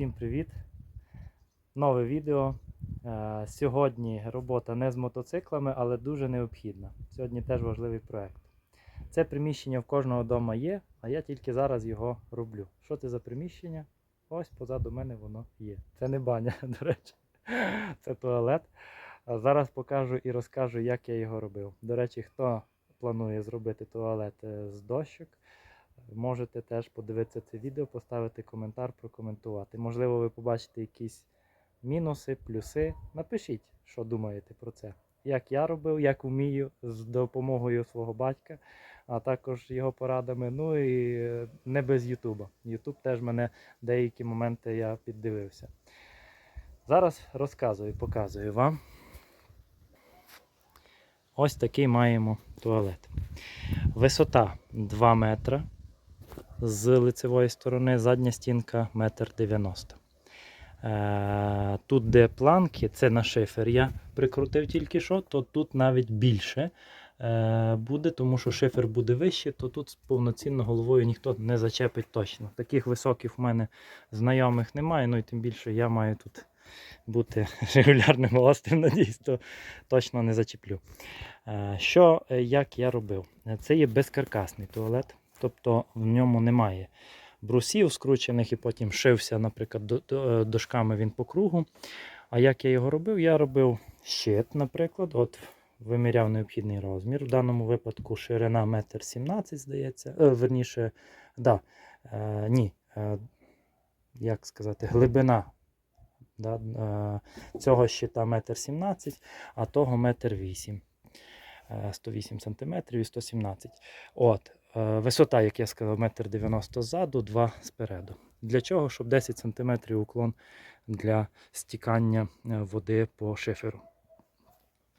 Всім привіт! Нове відео. Е, Сьогодні робота не з мотоциклами, але дуже необхідна. Сьогодні теж важливий проект. Це приміщення в кожного вдома є, а я тільки зараз його роблю. Що це за приміщення? Ось позаду мене воно є. Це не баня, до речі, це туалет. Зараз покажу і розкажу, як я його робив. До речі, хто планує зробити туалет е, з дощок, можете теж подивитися це відео, поставити коментар, прокоментувати. Можливо, ви побачите якісь мінуси, плюси. Напишіть, що думаєте про це. Як я робив, як вмію з допомогою свого батька, а також його порадами. Ну і е, не без Ютуба. Ютуб теж мене деякі моменти я піддивився. Зараз розказую, показую вам. Ось такий маємо туалет. Висота 2 метри з лицевої сторони, задня стінка 1,90 м. Тут, де планки, це на шифер я прикрутив тільки що, то тут навіть більше е, буде, тому що шифер буде вище, то тут повноцінно головою ніхто не зачепить точно. Таких високих в мене знайомих немає, ну і тим більше я маю тут бути регулярним гостем, надіюсь, то точно не зачеплю. Е, Що, е, як я робив? Е, Це є безкаркасний туалет, тобто в ньому немає брусів скручених і потім шився, наприклад, е, дошками він по кругу. А як я його робив? Я робив щит, наприклад, от виміряв необхідний розмір. В даному випадку ширина 1,17 м, здається. Е, верніше, да, е, ні, е, як сказати, глибина да, е, цього щита 1,17 м, а того 1,8 м. Е, 108 см і 117 От, висота, як я сказав, 1,90 м ззаду, 2 спереду. Для чого? Щоб 10 см уклон для стікання е, води по шиферу.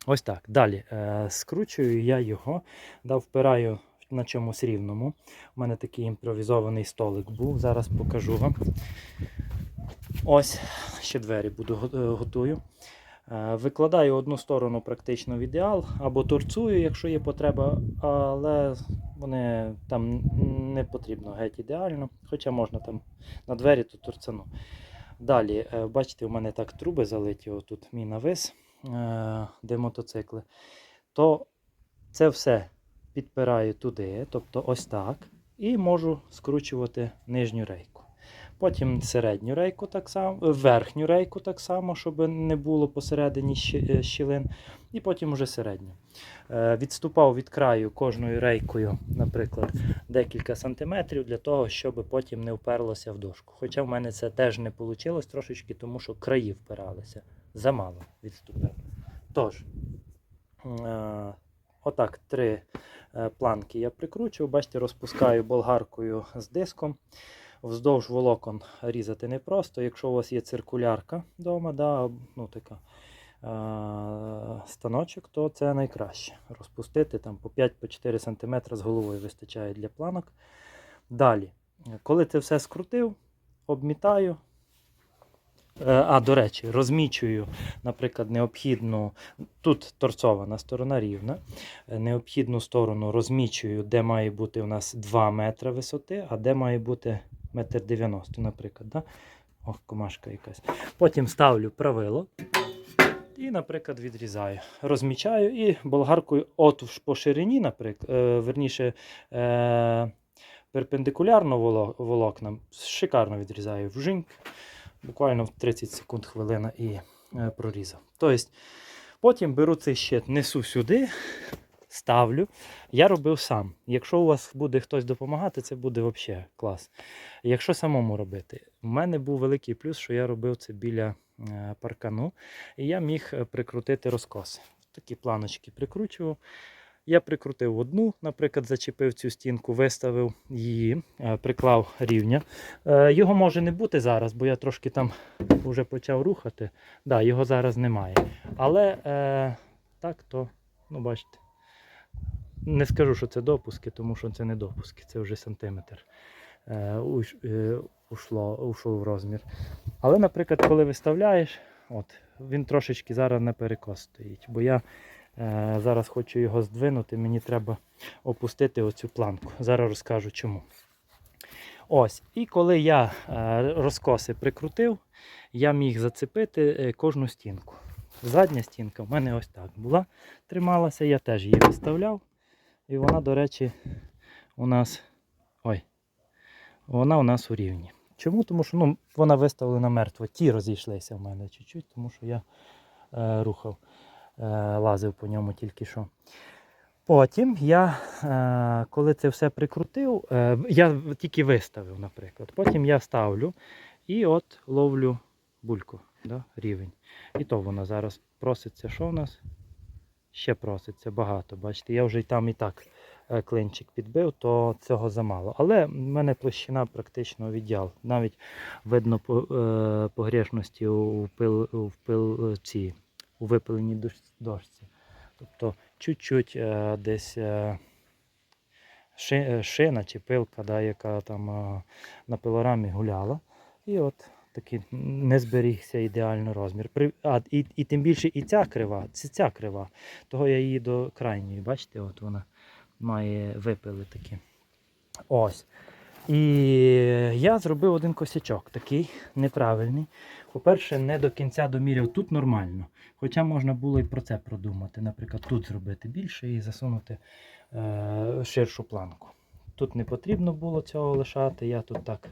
Ось так. Далі е, скручую я його, да, впираю на чомусь рівному. У мене такий імпровізований столик був. Зараз покажу вам. Ось, ще двері буду е, готую. Е, Викладаю одну сторону практично в ідеал, або торцую, якщо є потреба, але вони там не потрібно геть ідеально, хоча можна там на двері то торцану. Далі, е, бачите, у мене так труби залиті, отут мій навис, е, де мотоцикли. То це все підпираю туди, тобто ось так, і можу скручувати нижню рейку. Потім середню рейку так само, е, верхню рейку так само, щоб не було посередині е, щілин, і потім уже середню. Е, Відступав від краю кожною рейкою, наприклад, декілька сантиметрів для того, щоб потім не вперлося в дошку. Хоча в мене це теж не вийшло трошечки, тому що краї впиралися. Замало відступив. Тож, отак три планки я прикручую. Бачите, розпускаю болгаркою з диском. Вздовж волокон різати непросто. Якщо у вас є циркулярка вдома, да, ну, така, е, станочок, то це найкраще. Розпустити там по 5-4 см з головою вистачає для планок. Далі, коли це все скрутив, обмітаю. Е, А, до речі, розмічую, наприклад, необхідну, тут торцована сторона рівна, е, необхідну сторону розмічую, де має бути у нас 2 метри висоти, а де має бути 1,90 м, наприклад. Да? Ох, комашка якась. Потім ставлю правило і, наприклад, відрізаю. Розмічаю і болгаркою от по ширині, наприклад, е, верніше, е, перпендикулярно волокнам, шикарно відрізаю вжинк. Буквально в 30 секунд хвилина і е, прорізав. Тобто, потім беру цей щит, несу сюди, ставлю. Я робив сам. Якщо у вас буде хтось допомагати, це буде взагалі клас. Якщо самому робити, у мене був великий плюс, що я робив це біля е, паркану, і я міг е, прикрутити розкоси. Такі планочки прикручував. Я прикрутив одну, наприклад, зачепив цю стінку, виставив її, е, приклав рівня. Е, Його може не бути зараз, бо я трошки там вже почав рухати. Да, його зараз немає. Але е, так то, ну бачите, не скажу, що це допуски, тому що це не допуски, це вже сантиметр. Е, е, ушло, ушов в розмір. Але, наприклад, коли виставляєш, от, він трошечки зараз на перекос стоїть. Бо я зараз хочу його здвинути, мені треба опустити оцю планку. Зараз розкажу чому. Ось. І коли я е, розкоси прикрутив, я міг зацепити е, кожну стінку. Задня стінка в мене ось так була, трималася, я теж її виставляв. І вона, до речі, у нас. Ой, вона у нас у рівні. Чому? Тому що ну, вона виставлена мертво. Ті розійшлися в мене чуть-чуть, тому що я е, рухав, е, лазив по ньому тільки що. Потім я, е, коли це все прикрутив, е, я тільки виставив, наприклад. Потім я ставлю і от ловлю бульку, да, рівень. І то вона зараз проситься. Що в нас? Ще проситься багато. Бачите, я вже і там і так е, клинчик підбив, то цього замало. Але в мене площина практично відділ. Навіть видно по, е, погрешності у, пил, у, пил, ці, у випиленій дошці. Тобто чуть-чуть е, десь е, е, шина чи пилка, да, яка там на пилорамі гуляла. І от такий не зберігся ідеально розмір. А, і, і тим більше і ця крива, це ця крива. Того я її до крайньої, бачите, от вона має випили такі. Ось. І я зробив один косячок, такий неправильний. По-перше, не до кінця доміряв тут нормально. Хоча можна було і про це продумати. Наприклад, тут зробити більше і засунути е, ширшу планку. Тут не потрібно було цього лишати. Я тут так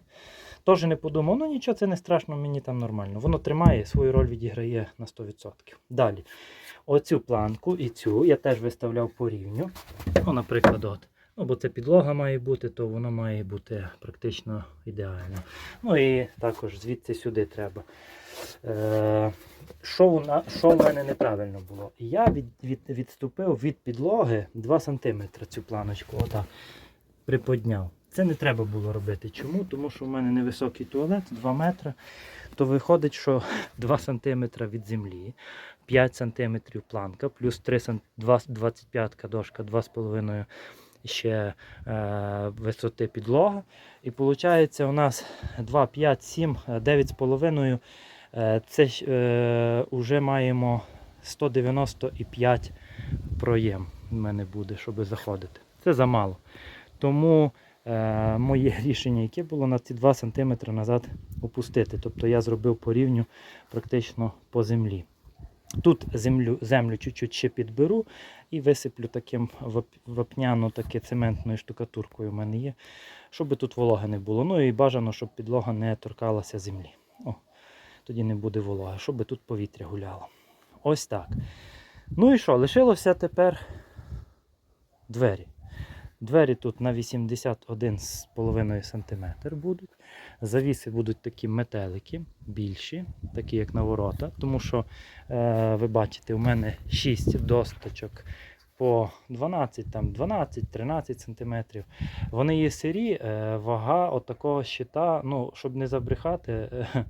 теж не подумав, ну нічого, це не страшно, мені там нормально. Воно тримає, свою роль відіграє на 100%. Далі. Оцю планку і цю я теж виставляв по рівню. Ну, наприклад, от. Ну, бо це підлога має бути, то воно має бути практично ідеально. Ну і також звідси сюди треба. Е, що, що в мене неправильно було? Я від, від, відступив від підлоги 2 см цю планочку. Отак приподняв. Це не треба було робити. Чому? Тому що в мене невисокий туалет, 2 метри. То виходить, що 2 см від землі, 5 см планка, плюс 3 см, 2, 25 дошка, 2,5 ще е, висоти підлога. І виходить, у нас 2, 5, 7, 9,5. Е, це е, вже маємо 195 проєм в мене буде, щоб заходити. Це замало. Тому е, моє рішення, яке було на ці 2 см назад опустити. Тобто я зробив по рівню практично по землі. Тут землю, землю чуть-чуть ще підберу і висиплю таким вап- вапняно таке цементною штукатуркою в мене є, щоб тут вологи не було. Ну і бажано, щоб підлога не торкалася землі. О, тоді не буде вологи, щоб тут повітря гуляло. Ось так. Ну і що, лишилося тепер двері. Двері тут на 81,5 см будуть. Завіси будуть такі метелики, більші, такі як на ворота. Тому що, е, ви бачите, у мене 6 досточок по 12, там 12-13 см. Вони є сирі, е, вага от такого щита, ну, щоб не забрехати, е,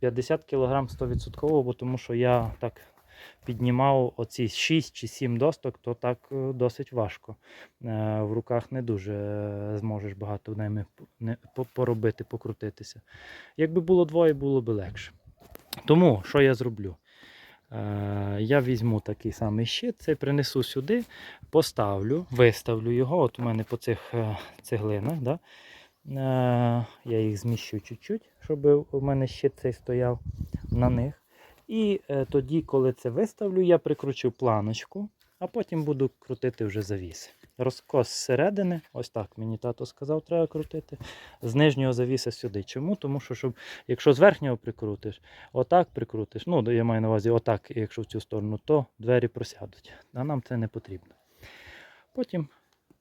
50 кг 100%, бо тому що я так піднімав оці 6 чи 7 досток, то так е, досить важко. Е, В руках не дуже е, зможеш багато ними поробити, покрутитися. Якби було двоє, було б легше. Тому що я зроблю? Я візьму такий самий щит, цей принесу сюди, поставлю, виставлю його. От у мене по цих цеглинах. Да? Я їх зміщу чуть-чуть, щоб у мене щит цей стояв на них. І е, тоді, коли це виставлю, я прикручу планочку, а потім буду крутити вже завіси. Розкос зсередини, ось так мені тато сказав, треба крутити. З нижнього завіса сюди. Чому? Тому що, щоб, якщо з верхнього прикрутиш, отак прикрутиш, ну я маю на увазі, отак, якщо в цю сторону, то двері просядуть. А нам це не потрібно. Потім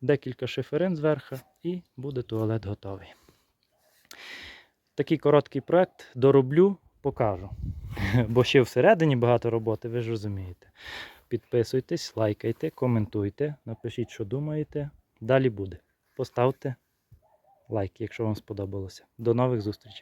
декілька шиферин зверху і буде туалет готовий. Такий короткий проект дороблю, покажу. Бо ще всередині багато роботи, ви ж розумієте. Підписуйтесь, лайкайте, коментуйте, напишіть, що думаєте. Далі буде. Поставте лайк, якщо вам сподобалося. До нових зустрічей!